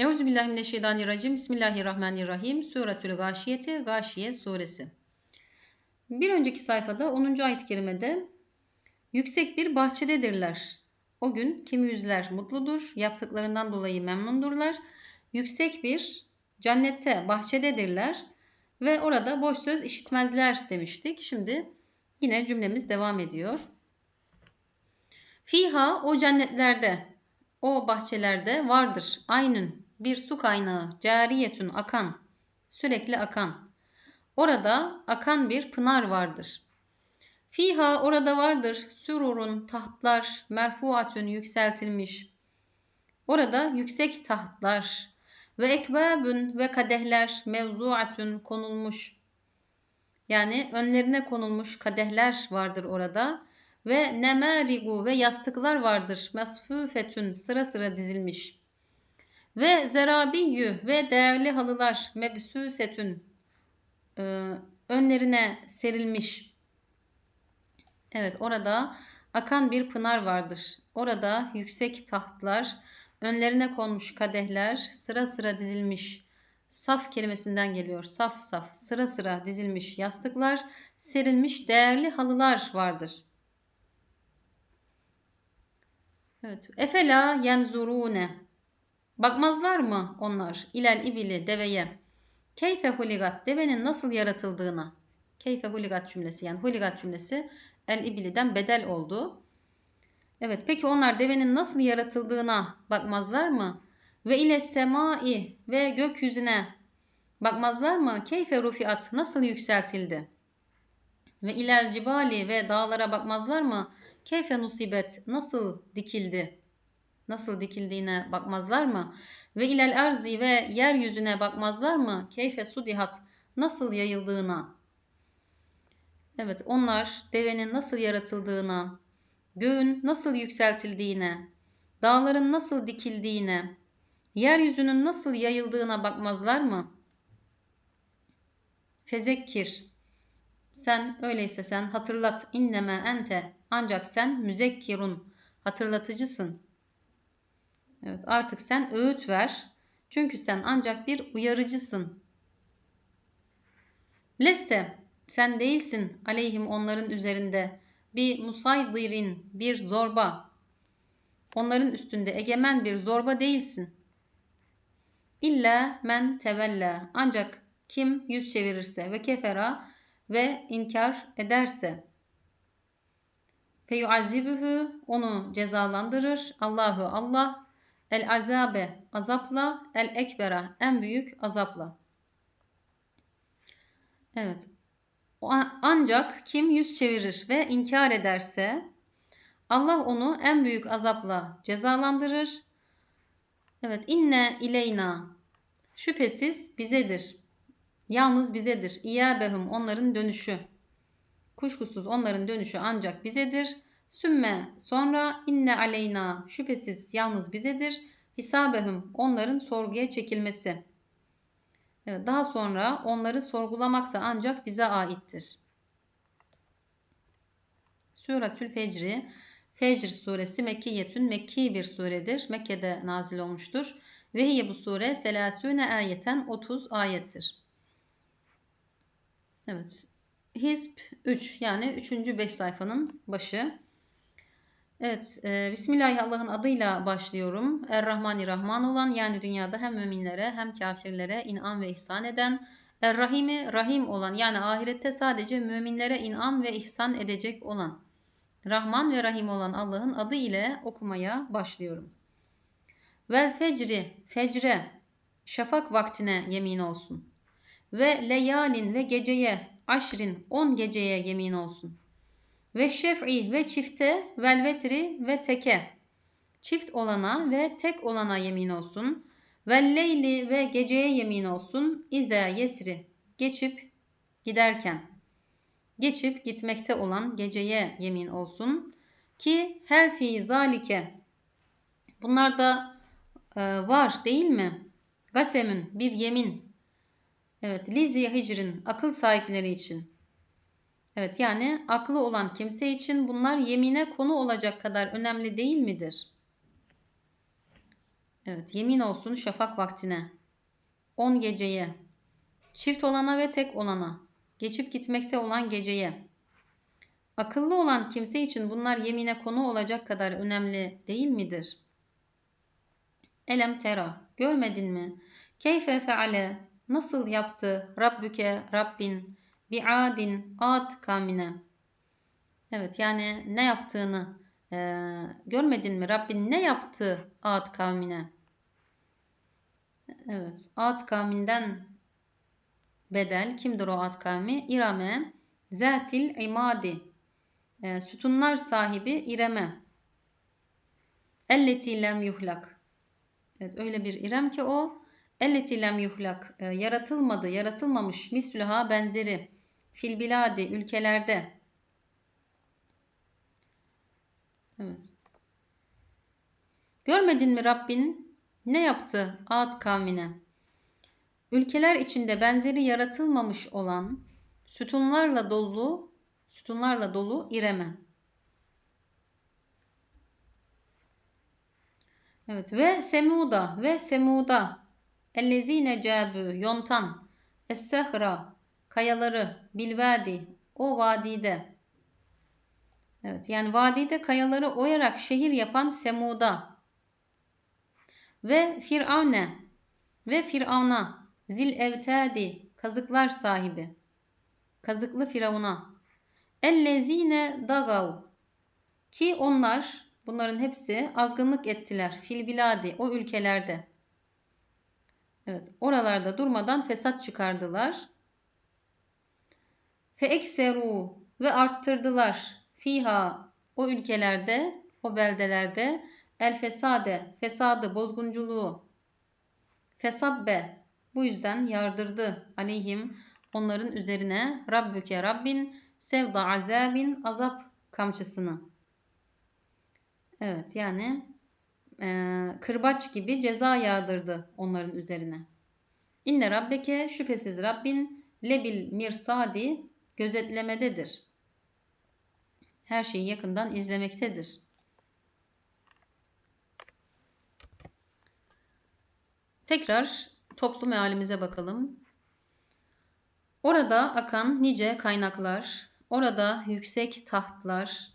Euzubillahimineşşeytanirracim. Bismillahirrahmanirrahim. Suretül Gâşiyeti, Gâşiye suresi. Bir önceki sayfada 10. ayet-i kerimede yüksek bir bahçededirler. O gün kimi yüzler mutludur, yaptıklarından dolayı memnundurlar. Yüksek bir cennette, bahçededirler ve orada boş söz işitmezler demiştik. Şimdi yine cümlemiz devam ediyor. Fiha o cennetlerde, o bahçelerde vardır aynın bir su kaynağı, cariyetün akan, sürekli akan. Orada akan bir pınar vardır. Fiha orada vardır sürurun tahtlar, merfuatün yükseltilmiş. Orada yüksek tahtlar ve ekbabün ve kadehler mevzuatün konulmuş. Yani önlerine konulmuş kadehler vardır orada ve nemarigu ve yastıklar vardır. Mesfufetün sıra sıra dizilmiş. Ve zerabiyyü ve değerli halılar mebsüsetün e, önlerine serilmiş. Evet orada akan bir pınar vardır. Orada yüksek tahtlar, önlerine konmuş kadehler sıra sıra dizilmiş. Saf kelimesinden geliyor. Saf saf, sıra sıra dizilmiş yastıklar, serilmiş değerli halılar vardır. Evet. Efela yenzurune. Bakmazlar mı onlar ilel ibili deveye? Keyfe huligat devenin nasıl yaratıldığına. Keyfe huligat cümlesi yani huligat cümlesi el ibiliden bedel oldu. Evet peki onlar devenin nasıl yaratıldığına bakmazlar mı? Ve ile semai ve gökyüzüne bakmazlar mı? Keyfe rufiat nasıl yükseltildi? Ve ilel cibali ve dağlara bakmazlar mı? Keyfe nusibet nasıl dikildi? Nasıl dikildiğine bakmazlar mı? Ve ilel arzi ve yeryüzüne bakmazlar mı? Keyfe sudihat nasıl yayıldığına. Evet onlar devenin nasıl yaratıldığına, göğün nasıl yükseltildiğine, dağların nasıl dikildiğine, yeryüzünün nasıl yayıldığına bakmazlar mı? Fezekkir sen öyleyse sen hatırlat inneme ente ancak sen müzekkirun hatırlatıcısın. Evet artık sen öğüt ver. Çünkü sen ancak bir uyarıcısın. Leste sen değilsin aleyhim onların üzerinde bir musaydirin bir zorba. Onların üstünde egemen bir zorba değilsin. İlla men tevella ancak kim yüz çevirirse ve kefera ve inkar ederse feyuazzibuhu onu cezalandırır. Allahu Allah el azabe azapla el ekbera en büyük azapla. Evet. Ancak kim yüz çevirir ve inkar ederse Allah onu en büyük azapla cezalandırır. Evet inne ileyna şüphesiz bizedir. Yalnız bizedir. İyâbehum onların dönüşü. Kuşkusuz onların dönüşü ancak bizedir. Sümme sonra inne aleyna şüphesiz yalnız bizedir. Hisabehum onların sorguya çekilmesi. Daha sonra onları sorgulamak da ancak bize aittir. Suratül Fecri Fecr suresi Mekkiyetün Mekki bir suredir. Mekke'de nazil olmuştur. Ve hiye bu sure selasüne ayeten 30 ayettir. Evet. Hizb 3 yani 3. 5 sayfanın başı. Evet, e, Bismillah Allah'ın adıyla başlıyorum. Er-Rahmanirrahman olan yani dünyada hem müminlere hem kafirlere inan ve ihsan eden, Er-Rahim'i Rahim olan yani ahirette sadece müminlere inan ve ihsan edecek olan, Rahman ve Rahim olan Allah'ın adı ile okumaya başlıyorum. Vel fecri, fecre, şafak vaktine yemin olsun ve leyalin ve geceye aşrin on geceye yemin olsun. Ve şef'i ve çifte vel vetri ve teke çift olana ve tek olana yemin olsun. Vel leyli ve geceye yemin olsun. İze yesri geçip giderken geçip gitmekte olan geceye yemin olsun ki her fi zalike bunlar da e, var değil mi? Gasemün bir yemin Evet, Liziye Hicrin akıl sahipleri için. Evet, yani aklı olan kimse için bunlar yemine konu olacak kadar önemli değil midir? Evet, yemin olsun şafak vaktine. On geceye. Çift olana ve tek olana. Geçip gitmekte olan geceye. Akıllı olan kimse için bunlar yemine konu olacak kadar önemli değil midir? Elem tera, görmedin mi? Keyfe feale, nasıl yaptı Rabbüke, Rabbin, bi'adin, ad kamine. Evet yani ne yaptığını e, görmedin mi? Rabbin ne yaptı Ad kavmine? Evet, Ad kavminden bedel kimdir o Ad kavmi? İrame, Zatil imadi. E, sütunlar sahibi İrem'e. Elleti lem yuhlak. Evet öyle bir İrem ki o. Elleti lem yuhlak. E, yaratılmadı, yaratılmamış. Mislüha benzeri. Fil biladi, ülkelerde. Evet. Görmedin mi Rabbin ne yaptı Ad kavmine? Ülkeler içinde benzeri yaratılmamış olan sütunlarla dolu sütunlarla dolu İrem'e. Evet ve Semuda ve Semuda ellezine cabü yontan es kayaları bilvadi o vadide Evet yani vadide kayaları oyarak şehir yapan Semud'a ve Firavne ve Firavun'a zil evtadi kazıklar sahibi kazıklı Firavun'a ellezine dagav ki onlar bunların hepsi azgınlık ettiler fil biladi o ülkelerde. Evet oralarda durmadan fesat çıkardılar. Fe ekseru ve arttırdılar fiha o ülkelerde, o beldelerde el fesade, fesadı, bozgunculuğu, fesabbe bu yüzden yardırdı aleyhim onların üzerine Rabbüke Rabbin sevda azabin azap kamçısını. Evet yani e, kırbaç gibi ceza yağdırdı onların üzerine. İnne Rabbeke şüphesiz Rabbin lebil mirsadi gözetlemededir her şeyi yakından izlemektedir. Tekrar toplu mealimize bakalım. Orada akan nice kaynaklar, orada yüksek tahtlar,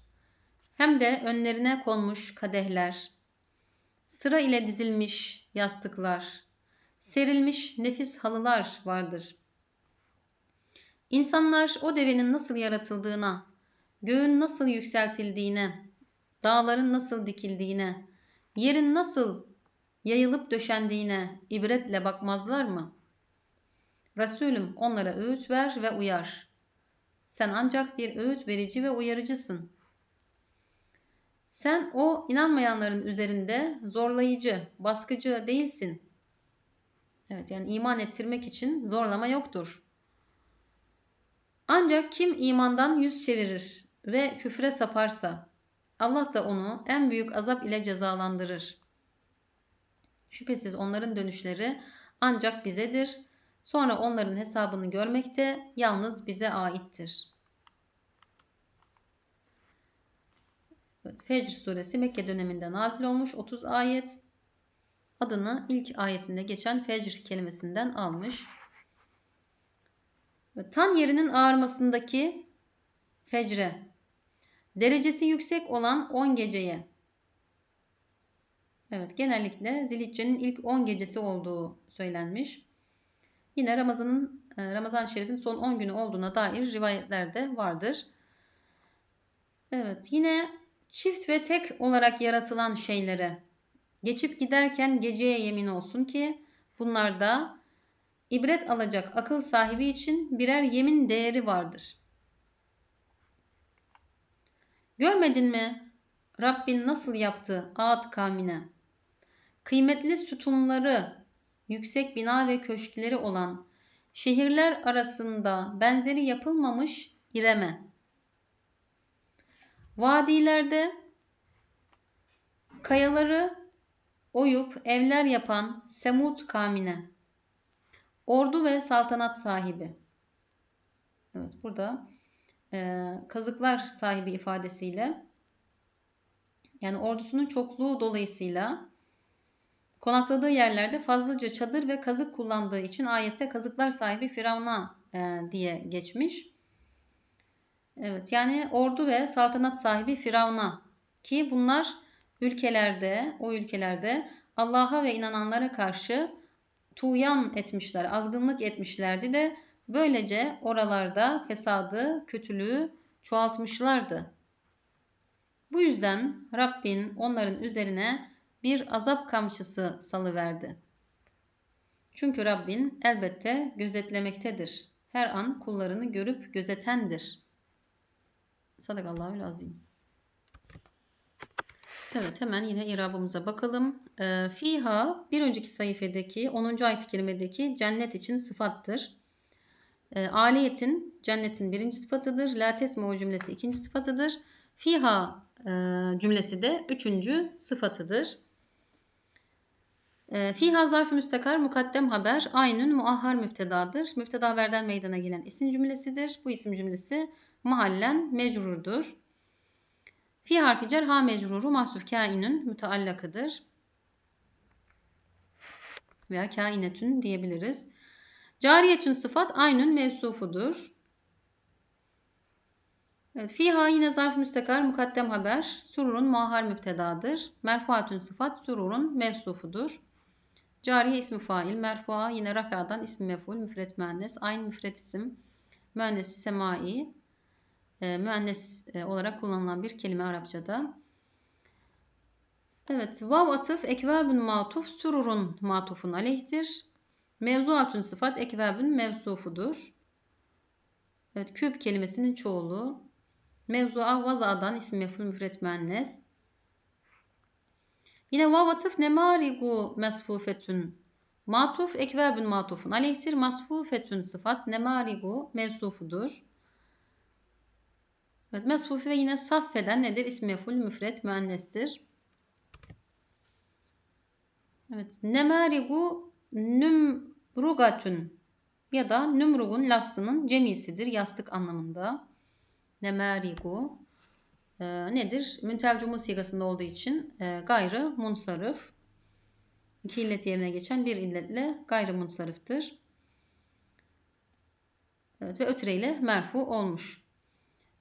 hem de önlerine konmuş kadehler, sıra ile dizilmiş yastıklar, serilmiş nefis halılar vardır. İnsanlar o devenin nasıl yaratıldığına, göğün nasıl yükseltildiğine, dağların nasıl dikildiğine, yerin nasıl yayılıp döşendiğine ibretle bakmazlar mı? Resulüm onlara öğüt ver ve uyar. Sen ancak bir öğüt verici ve uyarıcısın. Sen o inanmayanların üzerinde zorlayıcı, baskıcı değilsin. Evet yani iman ettirmek için zorlama yoktur. Ancak kim imandan yüz çevirir ve küfre saparsa Allah da onu en büyük azap ile cezalandırır. Şüphesiz onların dönüşleri ancak bizedir. Sonra onların hesabını görmek de yalnız bize aittir. Evet, Fecr suresi Mekke döneminde nazil olmuş 30 ayet. Adını ilk ayetinde geçen Fecr kelimesinden almış. Tan yerinin ağarmasındaki fecre, derecesi yüksek olan 10 geceye. Evet genellikle Zilhicce'nin ilk 10 gecesi olduğu söylenmiş. Yine Ramazan'ın e, Ramazan-ı Şerif'in son 10 günü olduğuna dair rivayetler de vardır. Evet yine çift ve tek olarak yaratılan şeylere geçip giderken geceye yemin olsun ki bunlar da ibret alacak akıl sahibi için birer yemin değeri vardır. Görmedin mi Rabbin nasıl yaptı Ad kavmine? Kıymetli sütunları, yüksek bina ve köşkleri olan şehirler arasında benzeri yapılmamış İrem'e. Vadilerde kayaları oyup evler yapan Semud kavmine. Ordu ve saltanat sahibi. Evet burada e, kazıklar sahibi ifadesiyle yani ordusunun çokluğu dolayısıyla Konakladığı yerlerde fazlaca çadır ve kazık kullandığı için ayette kazıklar sahibi Firavun'a e, diye geçmiş. Evet yani ordu ve saltanat sahibi Firavun'a ki bunlar ülkelerde, o ülkelerde Allah'a ve inananlara karşı tuğyan etmişler, azgınlık etmişlerdi de böylece oralarda fesadı, kötülüğü çoğaltmışlardı. Bu yüzden Rabbin onların üzerine bir azap kamçısı salıverdi. Çünkü Rabbin elbette gözetlemektedir. Her an kullarını görüp gözetendir. Sadakallahül azim. Evet hemen yine irabımıza bakalım. E, fiha bir önceki sayfadaki 10. ayet-i cennet için sıfattır. E, aliyetin cennetin birinci sıfatıdır. La tesme cümlesi ikinci sıfatıdır. Fiha e, cümlesi de üçüncü sıfatıdır. E, fiha zarf müstakar mukaddem haber aynün muahhar müftedadır. Müfteda haberden meydana gelen isim cümlesidir. Bu isim cümlesi mahallen mecrurdur. Fi harfi cer ha mecruru mahsuf kainün müteallakıdır. Veya kainetün diyebiliriz. Cariyetün sıfat aynün mevsufudur. Evet, fiha yine zarf müstakar mukaddem haber. Sururun muahhar müptedadır. Merfuatün sıfat sururun mevsufudur. Cariye ismi fail. Merfua yine rafadan ismi meful. Müfret müennes. Aynı müfret isim. Müennesi semai e, müennes e, olarak kullanılan bir kelime Arapçada. Evet, vav atıf ekvabun matuf sururun matufun aleyhtir. Mevzuatun sıfat ekvabun mevsufudur. Evet, küp kelimesinin çoğulu. Mevzua vazadan isim meful müfret müennes. Yine vav atıf nemarigu mesfufetun matuf ekvabun matufun aleyhtir. Masfufetun sıfat nemarigu mevsufudur. Evet, mesfufi ve yine saffeden nedir? İsmi meful müfret müennestir. Evet, nemarigu nümrugatun ya da nümrugun lafzının cemisidir yastık anlamında. Nemarigu e, nedir? Müntel cumu sigasında olduğu için e, gayrı munsarif. İki illet yerine geçen bir illetle gayrı munsarıftır. Evet ve ötreyle merfu olmuş.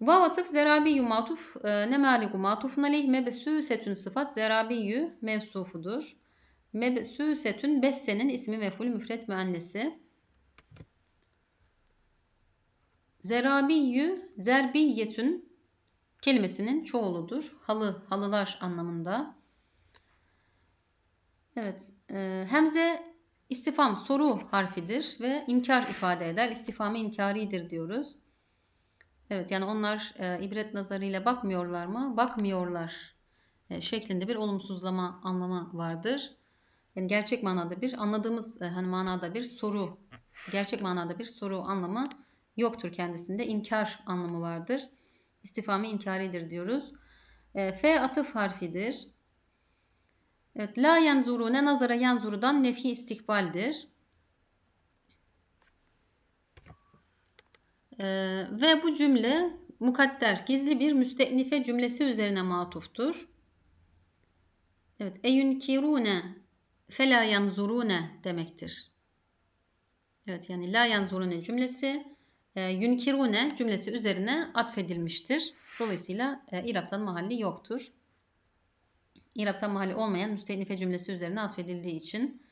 Vav atıf zerabiyyü matuf e, ne maliku matufun aleyh mebesüsetün sıfat zerabiyyü mevsufudur. Mebesüsetün bessenin ismi meful müfret müennesi. Zerabiyyü zerbiyetün kelimesinin çoğuludur. Halı, halılar anlamında. Evet, e, hemze istifam soru harfidir ve inkar ifade eder. İstifamı inkaridir diyoruz. Evet yani onlar e, ibret nazarıyla bakmıyorlar mı? Bakmıyorlar e, şeklinde bir olumsuzlama anlamı vardır. Yani gerçek manada bir anladığımız e, hani manada bir soru, gerçek manada bir soru anlamı yoktur kendisinde. İnkar anlamı vardır. İstifami inkaridir diyoruz. E, F atıf harfidir. Evet, la yenzurune nazara yenzurudan nefi istikbaldir. Ee, ve bu cümle mukadder, gizli bir müstenife cümlesi üzerine matuftur. Evet, eyunkirune fela yanzurune demektir. Evet, yani la yanzurune cümlesi e, yunkirune cümlesi üzerine atfedilmiştir. Dolayısıyla e, İrab'tan mahalli yoktur. İrab'tan mahalli olmayan müstenife cümlesi üzerine atfedildiği için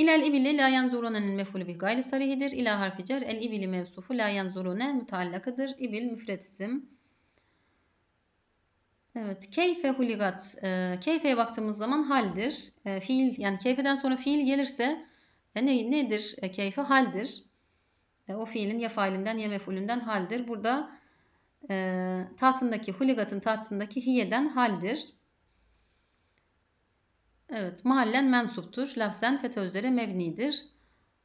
İlel ibili la yanzurune'nin mefulü bir gayri sarihidir. İla harfi cer el ibili mevsufu la yanzurune müteallakıdır. İbil müfret isim. Evet. Keyfe huligat. E, keyfeye baktığımız zaman haldir. E, fiil yani keyfeden sonra fiil gelirse e, ne, nedir? E, keyfe haldir. E, o fiilin ya failinden ya mefulünden haldir. Burada e, tahtındaki huligatın tahtındaki hiyeden haldir. Evet, mahallen mensuptur. Lafzen fetha üzere mebnidir.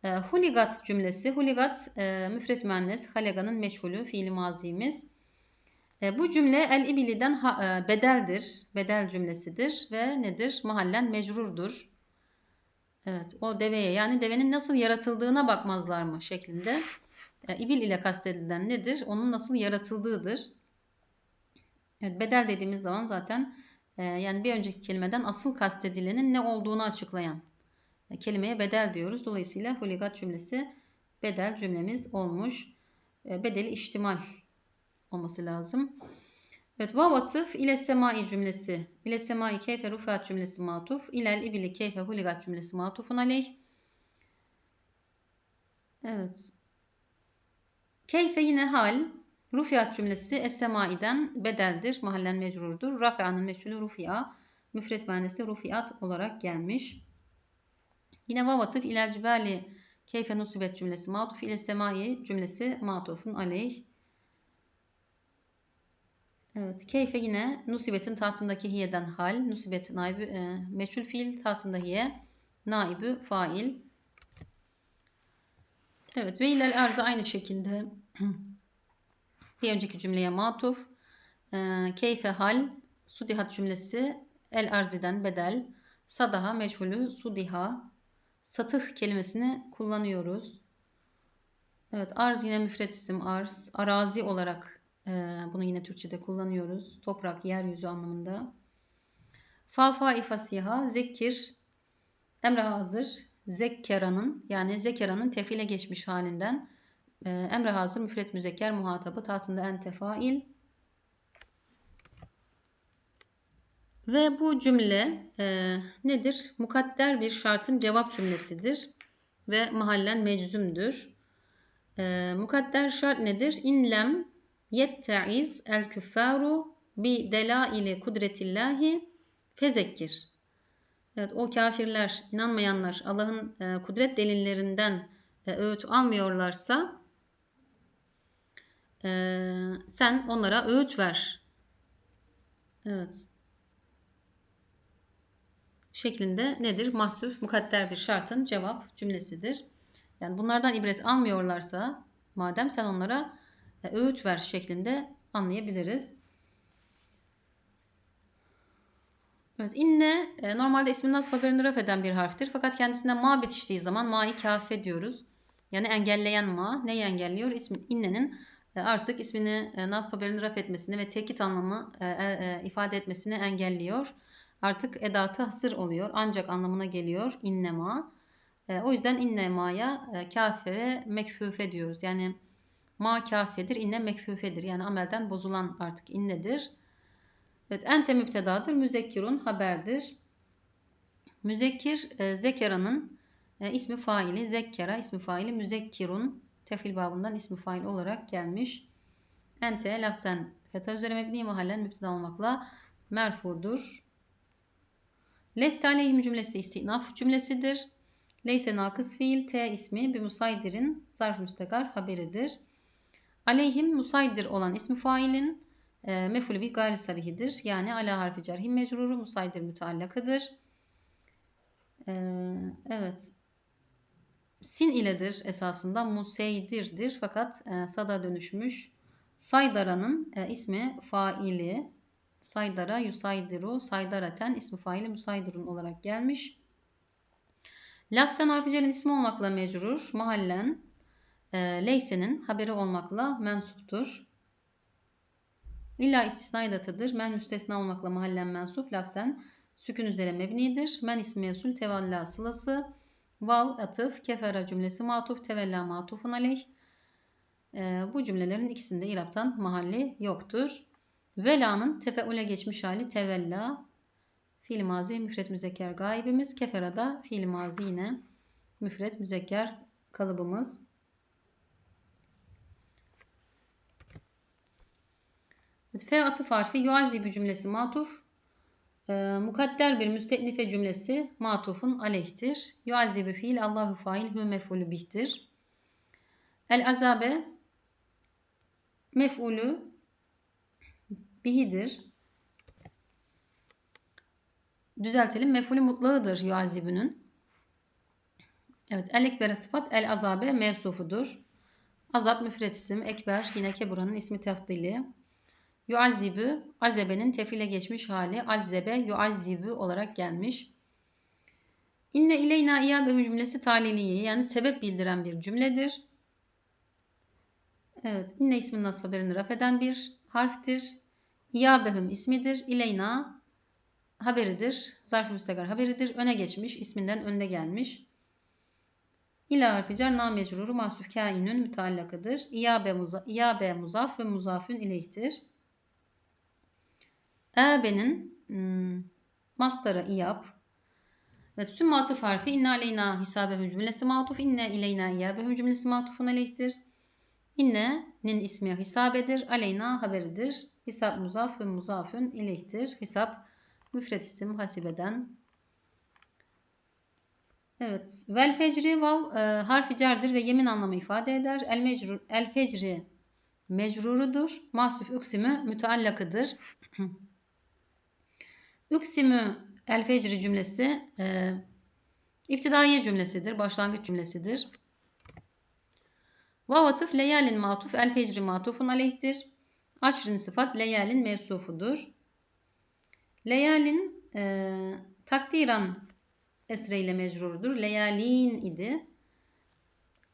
E, huligat cümlesi. Huligat e, müfret müennes. Haleganın meçhulü fiili mazimiz. E, bu cümle el ibiliden ha, e, bedeldir. Bedel cümlesidir ve nedir? Mahallen mecrurdur. Evet, o deveye yani devenin nasıl yaratıldığına bakmazlar mı şeklinde. E, ibil ile kastedilen nedir? Onun nasıl yaratıldığıdır. Evet, bedel dediğimiz zaman zaten yani bir önceki kelimeden asıl kastedilenin ne olduğunu açıklayan e, kelimeye bedel diyoruz. Dolayısıyla huligat cümlesi bedel cümlemiz olmuş. E, bedeli ihtimal olması lazım. Evet, vav atıf ile semai cümlesi. İle semai keyfe rufiat cümlesi matuf. İlel ibili keyfe huligat cümlesi matufun aleyh. Evet. Keyfe yine hal. Rufiat cümlesi es-semaiden bedeldir. Mahallen mecrurdur. Rafia'nın meçhulü rufi'a. Müfret mühendisi rufiat olarak gelmiş. Yine vav atıf ilel cibali keyfe nusibet cümlesi matuf ile semai cümlesi matufun aleyh. Evet, keyfe yine nusibetin tahtındaki hiyeden hal, nusibet naibi e, meçhul fiil tahtında hiye, naibi fail. Evet, ve ilel arzı aynı şekilde bir önceki cümleye matuf. E, keyfe hal, sudihat cümlesi el arziden bedel, sadaha meçhulü sudiha, satıh kelimesini kullanıyoruz. Evet, arz yine müfret isim arz, arazi olarak ee, bunu yine Türkçe'de kullanıyoruz. Toprak, yeryüzü anlamında. Fa fa ifasiha zekir emre hazır zekkeranın yani zekeranın tefile geçmiş halinden e, emre hazır müfret müzekker muhatabı tahtında en tefail ve bu cümle e, nedir? Mukadder bir şartın cevap cümlesidir ve mahallen meczumdur. E, mukadder şart nedir? İnlem yette'iz el küffaru bi delaili kudretillahi fezekkir. Evet o kafirler, inanmayanlar Allah'ın e, kudret delillerinden e, öğüt almıyorlarsa e, sen onlara öğüt ver. Evet. Şeklinde nedir? Mahsuf, mukadder bir şartın cevap cümlesidir. Yani bunlardan ibret almıyorlarsa madem sen onlara e, öğüt ver şeklinde anlayabiliriz. Evet, inne e, normalde ismin nasb haberini raf eden bir harftir. Fakat kendisine ma bitiştiği zaman ma'yı kafe diyoruz. Yani engelleyen ma neyi engelliyor? İsmin innenin artık ismini nasb haberini raf etmesini ve tekit anlamı ifade etmesini engelliyor. Artık edatı hasır oluyor. Ancak anlamına geliyor innema. O yüzden innemaya kafe ve mekfüfe diyoruz. Yani Ma kafedir, inne mekfufedir. Yani amelden bozulan artık innedir. Evet, ente müptedadır. Müzekkirun haberdir. Müzekkir e, zekeranın e, ismi faili. Zekkera ismi faili. Müzekkirun tefil babından ismi fail olarak gelmiş. Ente lafzen feta üzere mebni mahallen müpteda olmakla merfudur. Leste aleyhim cümlesi istinaf cümlesidir. Leyse nakıs fiil T ismi bir musaydirin zarf müstakar haberidir. Aleyhim musaydir olan ismi failin e, mefulü bir gayri sarihidir. Yani ala harfi cerhim mecruru musaydir müteallakıdır. E, evet. Sin iledir esasında museydirdir fakat e, sada dönüşmüş. Saydara'nın e, ismi faili Saydara yusaydiru saydaraten ismi faili musaydirun olarak gelmiş. Lafzen harficerin ismi olmakla mecrur. Mahallen e, leysenin haberi olmakla mensuptur. İlla istisna edatıdır. Men müstesna olmakla mahallen mensup lafzen sükün üzere mebnidir. Men ismi mesul tevalla sılası. Vav atıf kefera cümlesi matuf tevella matufun aleyh. E, bu cümlelerin ikisinde iraptan mahalli yoktur. Vela'nın tefeule geçmiş hali tevella. Fiil mazi müfret müzekker gaibimiz. Kefera'da fiil mazi yine müfret müzekker kalıbımız. F atıf harfi yuazibu cümlesi matuf. E, mukadder bir müsteknife cümlesi matufun aleyhtir. Yuazibu fiil Allahu fail hü mef'ulü bihtir. El azabe mef'ulü bihidir. Düzeltelim. Mef'ulü mutlağıdır yuazibünün. Evet. El ekbere sıfat el azabe mevsufudur. Azap müfret isim. Ekber yine keburanın ismi tefdili. Yuazzibu azebenin tefile geçmiş hali azzebe yuazzibu olarak gelmiş. İnne ileyna iyabehu cümlesi taliliye yani sebep bildiren bir cümledir. Evet, inne ismin nasf haberini raf eden bir harftir. İyabehum ismidir. İleyna haberidir. Zarf-ı müstakar haberidir. Öne geçmiş. isminden önde gelmiş. İla harfi cer na mecruru mahsuf kainün müteallakıdır. İyabe, muza, İyabe muzaf ve muzafün ileyhtir. Ebe'nin hmm, mastarı iyab ve sümme atıf harfi inne aleyna hisabe cümlesi matuf inne ileyna iyabe cümlesi matufun aleyhtir. İnne'nin ismi hisabedir. Aleyna haberidir. Hisap muzaf ve muzafün ileyhtir. Hisap müfret isim hasibeden. Evet. Vel fecri vav e, harfi cerdir ve yemin anlamı ifade eder. El mecrur el fecri mecrurudur. Mahsuf üksimi müteallakıdır. Üksimü el fecri cümlesi e, iptidaiye cümlesidir. Başlangıç cümlesidir. Vav atıf leyalin matuf el fecri matufun aleyhtir. Açrın sıfat leyalin mevsufudur. Leyalin e, takdiran esre ile mecrurdur. Leyalin idi.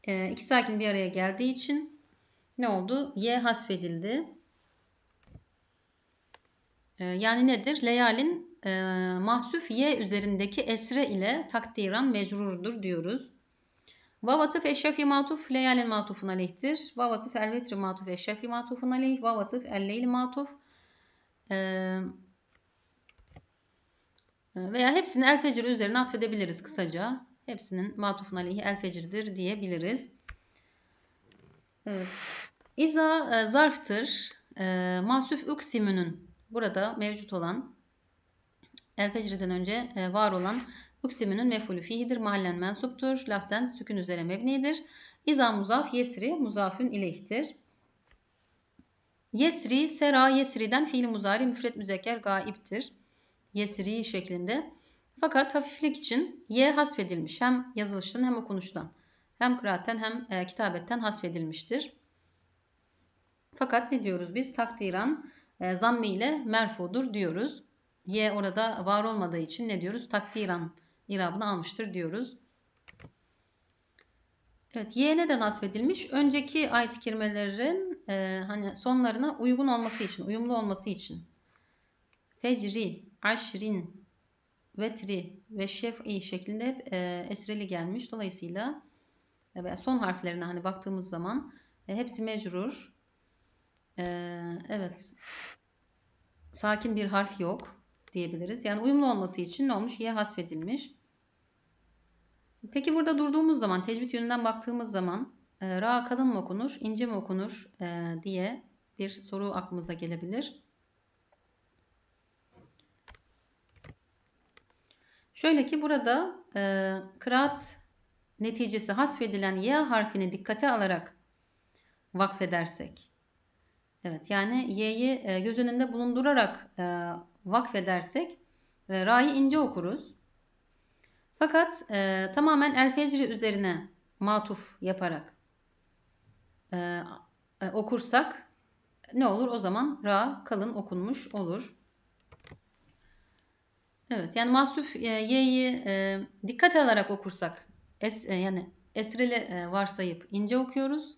E, iki sakin bir araya geldiği için ne oldu? Y hasfedildi. E, yani nedir? Leyalin e, mahsuf Y üzerindeki esre ile takdiran mecrurdur diyoruz. Vav atıf eşşafi matuf leyalin matufun aleyhtir. Vav atıf el vetri matuf eşşafi matufun aleyh. Vav atıf el leyli matuf. Ee, veya hepsini el fecir üzerine affedebiliriz kısaca. Hepsinin matufun aleyhi el fecirdir diyebiliriz. Evet. İza e, zarftır. E, masuf uksimünün burada mevcut olan el fecriden önce e, var olan Uksiminin mefulü fihidir. Mahallen mensuptur. Lafzen sükün üzere mebnidir. İza muzaf yesri muzafün ileyhtir. Yesri, sera, yesri'den fiil muzari müfret müzekker gaiptir. Yesri şeklinde. Fakat hafiflik için ye hasfedilmiş. Hem yazılıştan hem okunuştan. Hem kıraatten hem e, kitabetten hasfedilmiştir. Fakat ne diyoruz biz? Takdiran e, ile merfudur diyoruz. Y orada var olmadığı için ne diyoruz? Takdiran irabını almıştır diyoruz. Evet, Y neden hasfedilmiş? Önceki ayet-i kerimelerin e, hani sonlarına uygun olması için, uyumlu olması için. Fecri, aşrin, vetri ve şef'i şeklinde hep e, esreli gelmiş. Dolayısıyla e, son harflerine hani baktığımız zaman e, hepsi mecrur. E, evet. Sakin bir harf yok diyebiliriz. Yani uyumlu olması için ne olmuş? Y hasfedilmiş. Peki burada durduğumuz zaman, tecvid yönünden baktığımız zaman e, ra kalın mı okunur, ince mi okunur e, diye bir soru aklımıza gelebilir. Şöyle ki burada e, kıraat neticesi hasfedilen ya harfini dikkate alarak vakfedersek, evet yani y'yi e, göz önünde bulundurarak e, vakfedersek e, ra'yı ince okuruz. Fakat e, tamamen el fecri üzerine matuf yaparak e, e, okursak ne olur? O zaman ra kalın okunmuş olur. Evet yani mahsuf e, y'yi e, dikkat alarak okursak es, e, yani esreli e, varsayıp ince okuyoruz.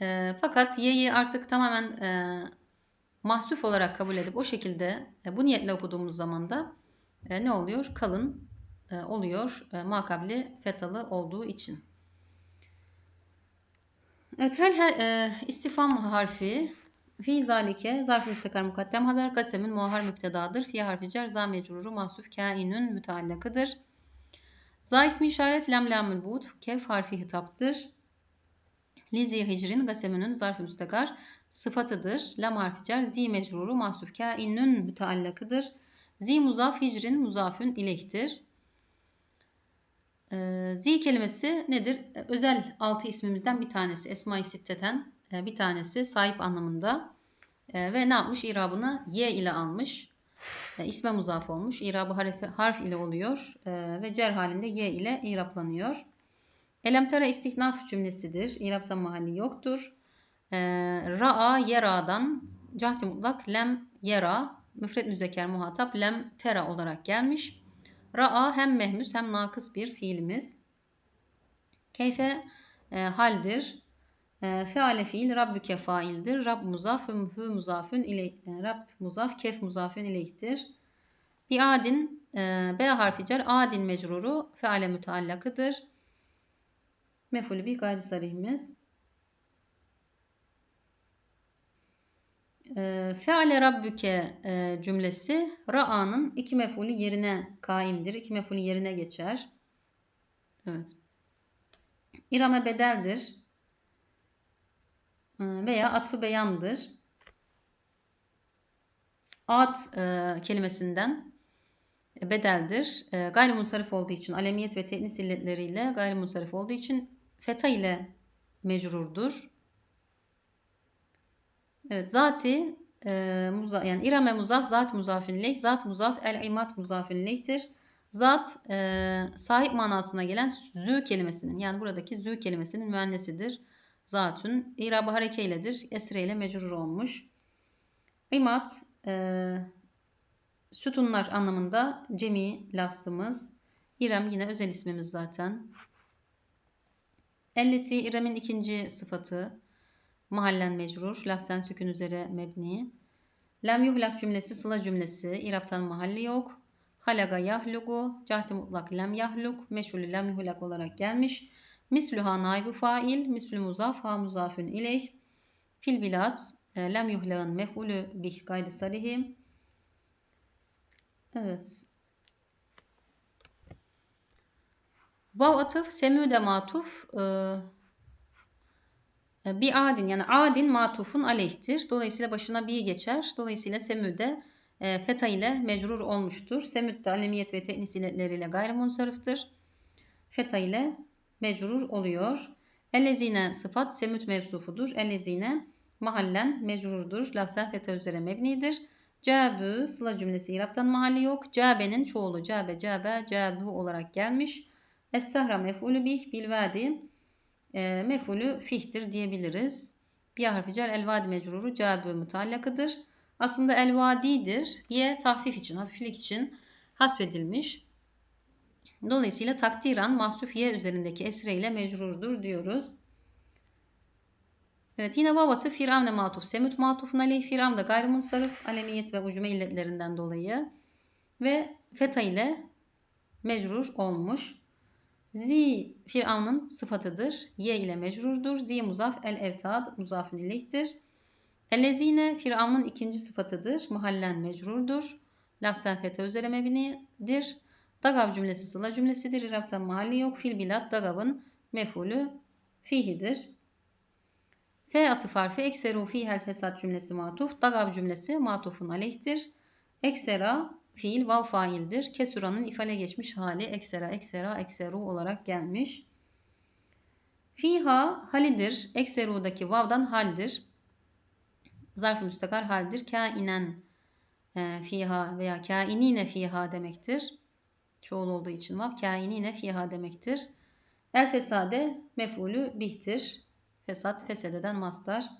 E, fakat y'yi artık tamamen e, mahsuf olarak kabul edip o şekilde e, bu niyetle okuduğumuz zaman da e, ne oluyor? Kalın e, oluyor e, makabli fetalı olduğu için. Evet hel, hel e, istifam harfi fi zalike zarf-ı müstakar mukaddem haber kasemin muahhar müptedadır. Fi harfi cer za mecruru mahsuf kainün müteallakıdır. Za ismi işaret lem lamül bud kef harfi hitaptır. Lizi hicrin gasemünün zarf-ı müstakar sıfatıdır. Lam harfi zi mecruru mahsuf kainün müteallakıdır. Zi muzaf hicrin muzafün ileyhtir. Ee, zi kelimesi nedir? Ee, özel altı ismimizden bir tanesi. Esma-i Sitte'ten e, bir tanesi sahip anlamında. Ee, ve ne yapmış? İrabını y ile almış. İsme muzaf olmuş. İrabı harf, ile oluyor. Ve cer halinde y ile iraplanıyor. Elemtara istihnaf cümlesidir. İrap mahalli yoktur. Ra'a yera'dan cahdi mutlak lem yera müfred müzeker muhatap lem tera olarak gelmiş. Ra'a hem mehmus hem nakıs bir fiilimiz. Keyfe e, haldir. E, feale fiil rabbüke faildir. Rab muzaf hü muzafün ile e, Rab muzaf kef muzafün ileyhtir. Biadin e, B harfi cer adin mecruru feale müteallakıdır. Mefulü bir gayri sarihimiz. E, feale rabbüke e, cümlesi ra'anın iki mefulü yerine kaimdir. İki mefulü yerine geçer. Evet. İrame bedeldir. E, veya atfı beyandır. At e, kelimesinden bedeldir. E, gayrimunsarif olduğu için alemiyet ve tenis illetleriyle gayrimunsarif olduğu için feta ile mecrurdur. Evet zati e, muza, yani irame muzaf zat muzafin leyh zat muzaf el imat muzafin leyhtir. Zat e, sahip manasına gelen zü kelimesinin yani buradaki zü kelimesinin müennesidir. Zatün irabı harekeyledir. Esre ile mecrur olmuş. İmat e, sütunlar anlamında cemi lafzımız. İrem yine özel ismimiz zaten. Elleti İrem'in ikinci sıfatı. Mahallen mecrur. Lafzen sükün üzere mebni. Lem yuhlak cümlesi sıla cümlesi. İraptan mahalli yok. Halaga yahlugu. Cahti mutlak lem yahluk. Meşhulü lem yuhlak olarak gelmiş. Mislüha naibu fail. Mislü muzaf ha muzafün ileyh. Fil bilat. E, lem yuhlağın mef'ulü bih gayri sarihim. Evet. Vav atıf semüde matuf e, e, bir adin yani adin matufun aleyhtir. Dolayısıyla başına bir geçer. Dolayısıyla semüde e, feta ile mecrur olmuştur. Semüd de alemiyet ve teknis illetleriyle gayrimunsarıftır. Feta ile mecrur oluyor. Ellezine sıfat semüt mevsufudur. Ellezine mahallen mecrurdur. Lafzen feta üzere mebnidir. Cabü sıla cümlesi iraptan mahalli yok. Cabe'nin çoğulu cabe cabe cabü olarak gelmiş. Es-sahra mef'ulü bih bilvadi e, mef'ulü fihtir diyebiliriz. Bir harfi cer elvadi mecruru cabü mutallakıdır. Aslında elvadidir. Ye tahfif için, hafiflik için hasfedilmiş. Dolayısıyla takdiran mahsuf ye üzerindeki esre ile mecrurdur diyoruz. Evet yine vavatı firavne matuf. Semut matufun aleyh firam da gayrimunsarif alemiyet ve ucume illetlerinden dolayı. Ve feta ile mecrur olmuş. Zi firavnın sıfatıdır. Ye ile mecrurdur. Zi muzaf el evtad muzafın ileyhtir. Ellezine firavnın ikinci sıfatıdır. Mahallen mecrurdur. Lafzen feta üzere mebnidir. Dagav cümlesi sıla cümlesidir. İrabtan mahalli yok. Fil bilat dagavın mefulü fihidir. F atıf harfi ekseru fihel fesat cümlesi matuf. Dagab cümlesi matufun aleyhtir. Eksera fiil vav faildir. Kesuranın ifale geçmiş hali eksera eksera ekseru olarak gelmiş. Fiha halidir. Ekseru'daki vavdan haldir. Zarf-ı müstakar haldir. Kainen e, fiha veya kainine fiha demektir. Çoğul olduğu için vav kainine fiha demektir. El fesade mef'ulü bihtir. Fesat, fesededen mastar.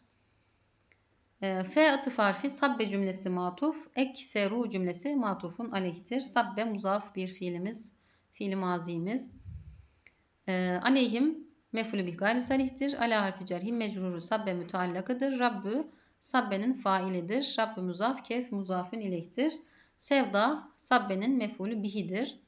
E, F atıf harfi sabbe cümlesi matuf. Ekseru cümlesi matufun aleyhtir. Sabbe muzaf bir fiilimiz. Fiili mazimiz. E, aleyhim mefulü bir gayri salihtir. Ala harfi cerhim mecruru sabbe müteallakıdır. Rabbü sabbenin failidir. Rabbü muzaf kef muzafın ileyhtir. Sevda sabbenin mefulü bihidir.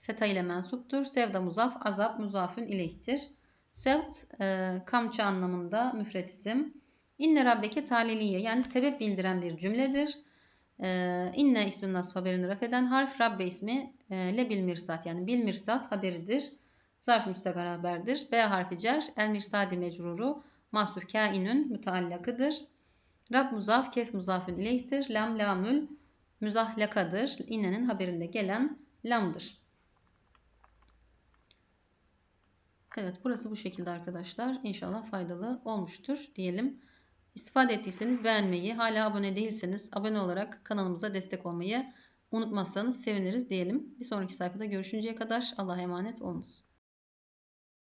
Feta ile mensuptur. Sevda muzaf azap muzafın ileyhtir. Sevt e, kamçı anlamında müfret isim. İnne rabbeke taliliye yani sebep bildiren bir cümledir. E, inne ismin nasf haberini rafeden harf rabbe ismi e, le bil mirsat yani bil mirsat haberidir. Zarf müstakar haberdir. B harfi cer el mirsadi mecruru mahsuf kainün müteallakıdır. Rab muzaf kef muzafın ileyhtir. Lam lamül müzahlakadır. İnnenin haberinde gelen lamdır. Evet burası bu şekilde arkadaşlar. İnşallah faydalı olmuştur diyelim. İstifade ettiyseniz beğenmeyi, hala abone değilseniz abone olarak kanalımıza destek olmayı unutmazsanız seviniriz diyelim. Bir sonraki sayfada görüşünceye kadar Allah'a emanet olunuz.